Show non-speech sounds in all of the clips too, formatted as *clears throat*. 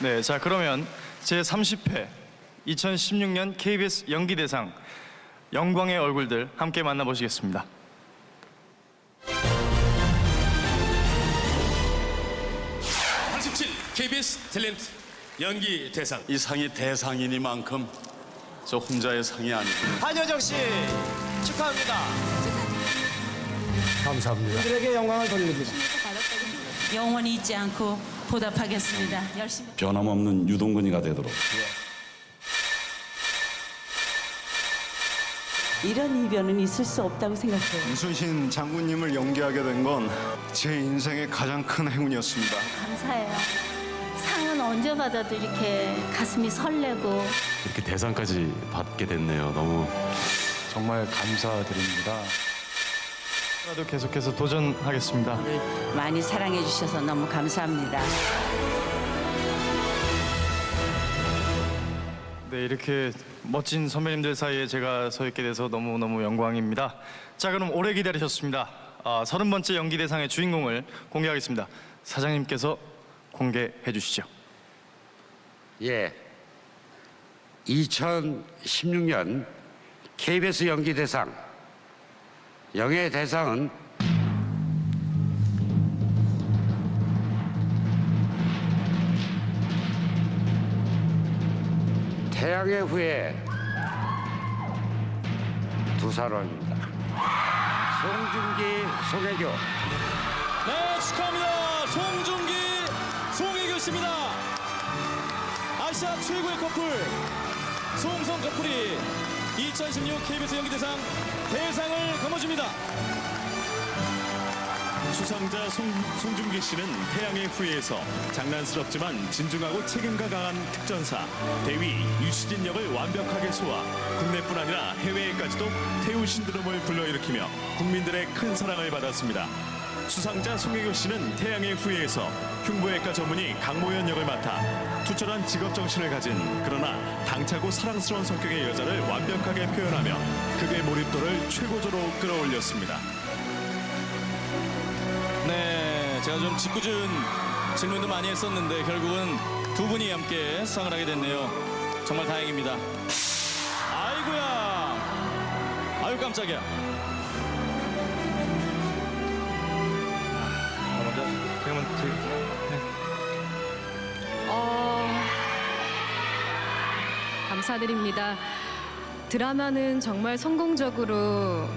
네, 자 그러면 제 30회 2016년 KBS 연기대상 영광의 얼굴들 함께 만나보시겠습니다. (87) KBS 탤런트 연기 대상 이 상이 대상이니만큼 저 혼자의 상이 아니고 한효정 씨 축하합니다. 감사합니다. 들에게 영광을 돌립니다. 영원히 잊지 않고 보답하겠습니다. 열심히. 변함없는 유동근이가 되도록 이런 이변은 있을 수 없다고 생각해요. 이순신 장군님을 연기하게 된 건 제 인생의 가장 큰 행운이었습니다. 감사해요. 상은 언제 받아도 이렇게 가슴이 설레고 이렇게 대상까지 받게 됐네요. 너무 정말 감사드립니다. 저도 계속해서 도전하겠습니다. 많이 사랑해 주셔서 너무 감사합니다. 네, 이렇게 멋진 선배님들 사이에 제가 서 있게 돼서 너무너무 영광입니다. 자, 그럼 오래 기다리셨습니다. 아, 30번째 연기대상의 주인공을 공개하겠습니다. 사장님께서 공개해 주시죠. 예. 2016년 KBS 연기대상 영예 대상은 태양의 후예 두 사람입니다. 송중기, 송혜교. 네 축하합니다 송중기 송혜교 씨입니다 아시아 최고의 커플 송성 커플이 2016 KBS 연기대상 대상을 거머쥡니다 수상자 송, 송중기 씨는 태양의 후예에서 장난스럽지만 진중하고 책임감 강한 특전사 대위 유시진 역을 완벽하게 소화 국내뿐 아니라 해외에까지도 태우 신드롬을 불러일으키며 국민들의 큰 사랑을 받았습니다. 수상자 송혜교 씨는 태양의 후예에서 흉부외과 전문의 강모연 역을 맡아 투철한 직업 정신을 가진 그러나 당차고 사랑스러운 성격의 여자를 완벽하게 표현하며 극의 몰입도를 최고조로 끌어올렸습니다. 네, 제가 좀 짓궂은 질문도 많이 했었는데 결국은 두 분이 함께 수상을 하게 됐네요. 정말 다행입니다. 아이고야, 아유 깜짝이야. 감사드립니다. 드라마는 정말 성공적으로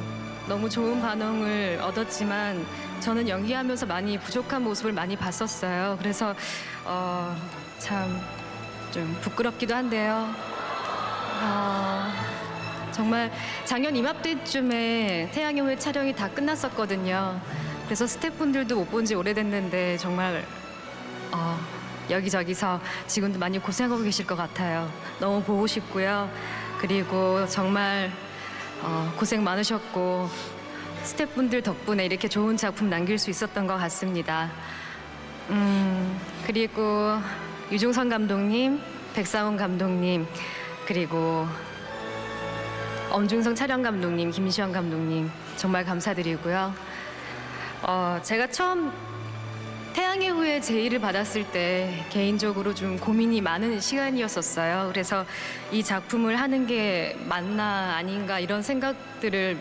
너무 좋은 반응을 얻었지만 저는 연기하면서 많이 부족한 모습을 많이 봤었어요. 그래서 어, 참 좀 부끄럽기도 한데요. 어, 정말 작년 이맘때쯤에 태양의 후예 촬영이 다 끝났었거든요. 그래서 스태프분들도 못 본 지 오래됐는데 정말 어, 여기저기서 지금도 많이 고생하고 계실 것 같아요. 너무 보고 싶고요. 그리고 정말 어, 고생 많으셨고 스태프분들 덕분에 이렇게 좋은 작품 남길 수 있었던 것 같습니다. 음, 그리고 유종선 감독님, 백상훈 감독님, 그리고 엄중성 촬영 감독님, 김시현 감독님 정말 감사드리고요. 어, 제가 처음 태양의 후예 제의를 받았을 때 개인적으로 좀 고민이 많은 시간이었었어요. 그래서 이 작품을 하는 게 맞나 아닌가 이런 생각들을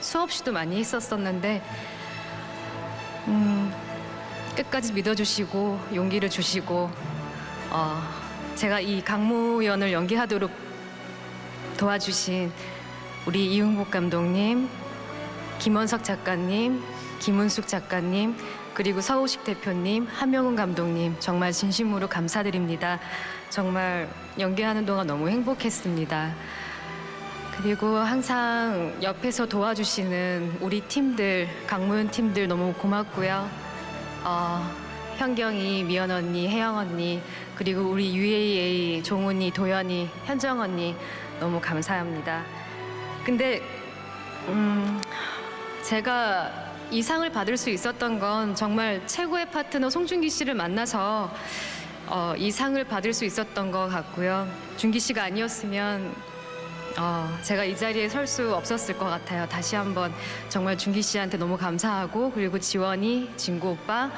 수없이도 많이 했었었는데 음, 끝까지 믿어주시고 용기를 주시고 어, 제가 이 강모연을 연기하도록 도와주신 우리 이흥복 감독님, 김원석 작가님, 김은숙 작가님, 그리고 서우식 대표님, 한명훈 감독님 정말 진심으로 감사드립니다. 정말 연기하는 동안 너무 행복했습니다. 그리고 항상 옆에서 도와주시는 우리 팀들, 강모연 팀들 너무 고맙고요. 어, 현경이, 미연 언니, 혜영 언니, 그리고 우리 UAA, 종훈이, 도연이, 현정 언니 너무 감사합니다. 근데 음, 제가 이 상을 받을 수 있었던 건 정말 최고의 파트너 송중기 씨를 만나서 어, 이 상을 받을 수 있었던 것 같고요. 준기 씨가 아니었으면 어, 제가 이 자리에 설 수 없었을 것 같아요. 다시 한번 정말 준기 씨한테 너무 감사하고 그리고 지원이, 진구 오빠,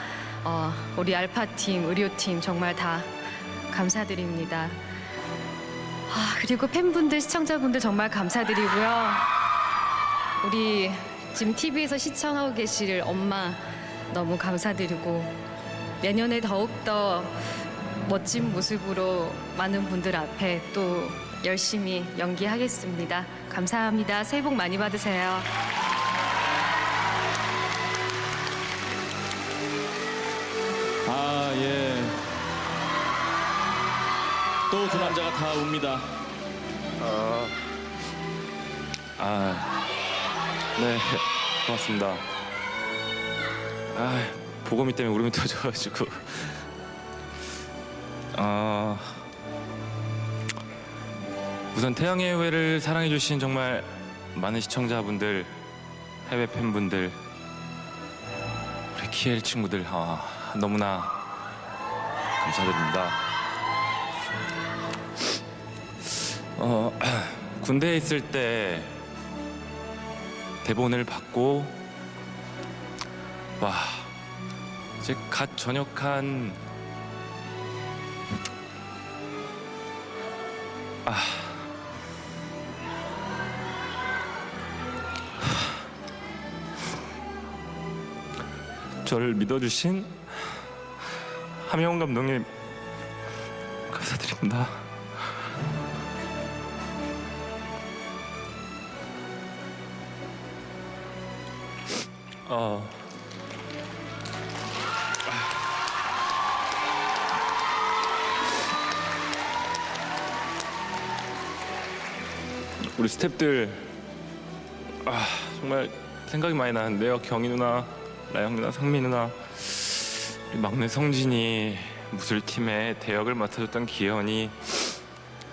어, 우리 알파 팀, 의료 팀 정말 다 감사드립니다. 아, 그리고 팬분들, 시청자분들 정말 감사드리고요. 우리 지금 TV에서 시청하고 계실 엄마 너무 감사드리고 내년에 더욱더 멋진 모습으로 많은 분들 앞에 또 열심히 연기하겠습니다. 감사합니다. 새해 복 많이 받으세요. 아, 예. 또 두 남자가 다 웁니다. 아, 네, 고맙습니다. 아, 보검이 때문에 울음이 터져가지고. 아, 우선 태양의 후예를 사랑해주신 정말 많은 시청자분들, 해외 팬분들, 우리 키엘 친구들, 아, 너무나 감사드립니다. 어, *clears throat* 군대에 있을 때 대본을 받고 와 이제 갓 전역한 아 저를 믿어주신 함영훈 감독님 감사드립니다. 어. 우리 스탭들 아 정말 생각이 많이 나는데요 경희 누나, 나영 누나, 성민 누나 우리 막내 성진이 무술팀의 대역을 맡아줬던 기현이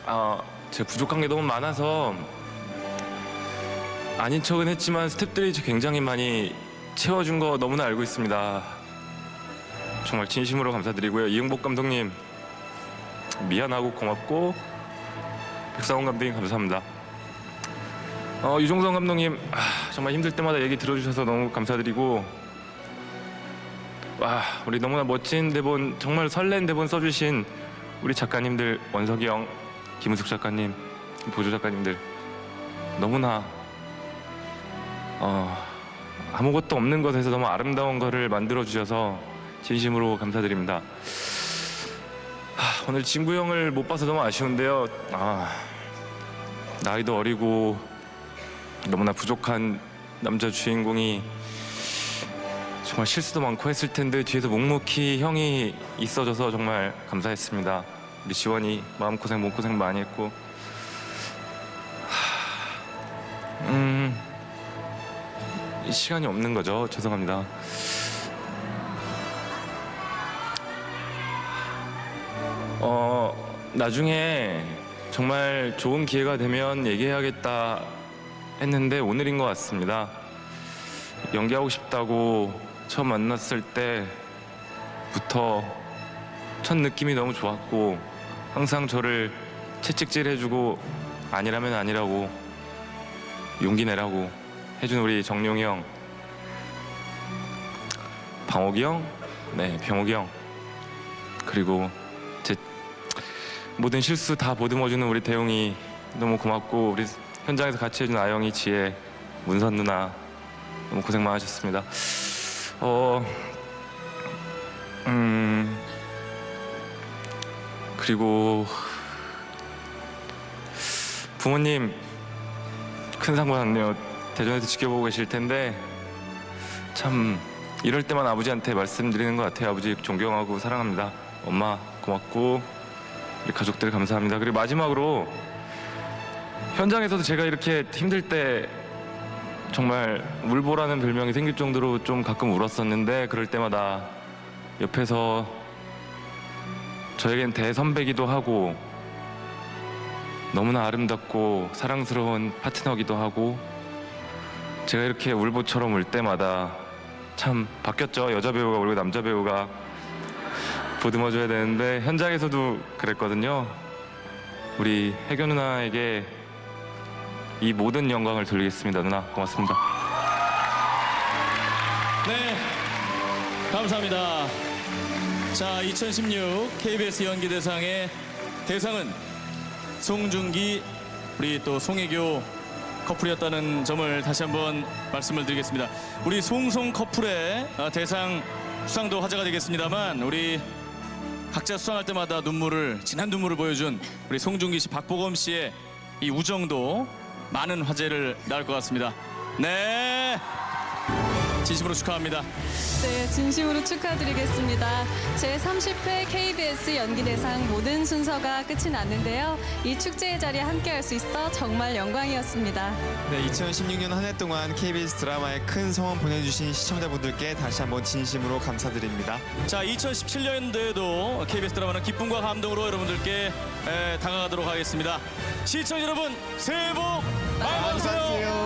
아 제가 부족한 게 너무 많아서 아닌 척은 했지만 스탭들이 굉장히 많이 채워준 거 너무나 알고 있습니다. 정말 진심으로 감사드리고요. 이응복 감독님 미안하고 고맙고 백상원 감독님 감사합니다. 어, 유종성 감독님 아, 정말 힘들 때마다 얘기 들어주셔서 너무 감사드리고 와 우리 너무나 멋진 대본 정말 설렌 대본 써주신 우리 작가님들 원석이 형, 김은숙 작가님, 보조 작가님들 너무나 어, 아무것도 없는 것에서 너무 아름다운 것을 만들어 주셔서 진심으로 감사드립니다. 하, 오늘 진구 형을 못 봐서 너무 아쉬운데요. 아, 나이도 어리고 너무나 부족한 남자 주인공이 정말 실수도 많고 했을 텐데 뒤에서 묵묵히 형이 있어줘서 정말 감사했습니다. 우리 지원이 마음고생 몸고생 많이 했고 시간이 없는 거죠. 죄송합니다. 어, 나중에 정말 좋은 기회가 되면 얘기해야겠다 했는데 오늘인 것 같습니다. 연기하고 싶다고 처음 만났을 때부터 첫 느낌이 너무 좋았고 항상 저를 채찍질 해주고 아니라면 아니라고 용기 내라고 해준 우리 정용이 형, 방옥이 형, 네 병옥이 형 그리고 제 모든 실수 다 보듬어주는 우리 대용이 너무 고맙고 우리 현장에서 같이 해준 아영이, 지혜, 문선 누나 너무 고생 많으셨습니다. 어, 음 그리고 부모님 큰상 받았네요. 대전에서 지켜보고 계실 텐데 참 이럴 때만 아버지한테 말씀드리는 것 같아요. 아버지 존경하고 사랑합니다. 엄마 고맙고 우리 가족들 감사합니다. 그리고 마지막으로 현장에서도 제가 이렇게 힘들 때 정말 울보라는 별명이 생길 정도로 좀 가끔 울었었는데 그럴 때마다 옆에서 저에겐 대선배기도 하고 너무나 아름답고 사랑스러운 파트너기도 하고 제가 이렇게 울보처럼 울 때마다 참 바뀌었죠. 여자 배우가 울고 남자 배우가 보듬어줘야 되는데 현장에서도 그랬거든요. 우리 혜교 누나에게 이 모든 영광을 돌리겠습니다. 누나 고맙습니다. 네, 감사합니다. 자, 2016 KBS 연기대상의 대상은 송중기 우리 또 송혜교 커플이었다는 점을 다시 한번 말씀을 드리겠습니다. 우리 송송 커플의 어, 대상 수상도 화제가 되겠습니다만 우리 각자 수상할 때마다 눈물을 진한 눈물을 보여준 우리 송중기 씨, 박보검 씨의 이 우정도 많은 화제를 낳을 것 같습니다. 네, 진심으로 축하합니다. 네, 진심으로 축하드리겠습니다. 제 30회 KBS 연기대상 모든 순서가 끝이 났는데요. 이 축제의 자리에 함께할 수 있어 정말 영광이었습니다. 네, 2016년 한 해 동안 KBS 드라마에 큰 성원 보내주신 시청자분들께 다시 한번 진심으로 감사드립니다. 자, 2017년도에도 KBS 드라마는 기쁨과 감동으로 여러분들께 에, 다가가도록 하겠습니다. 시청자 여러분, 새해 복 많이 받으세요.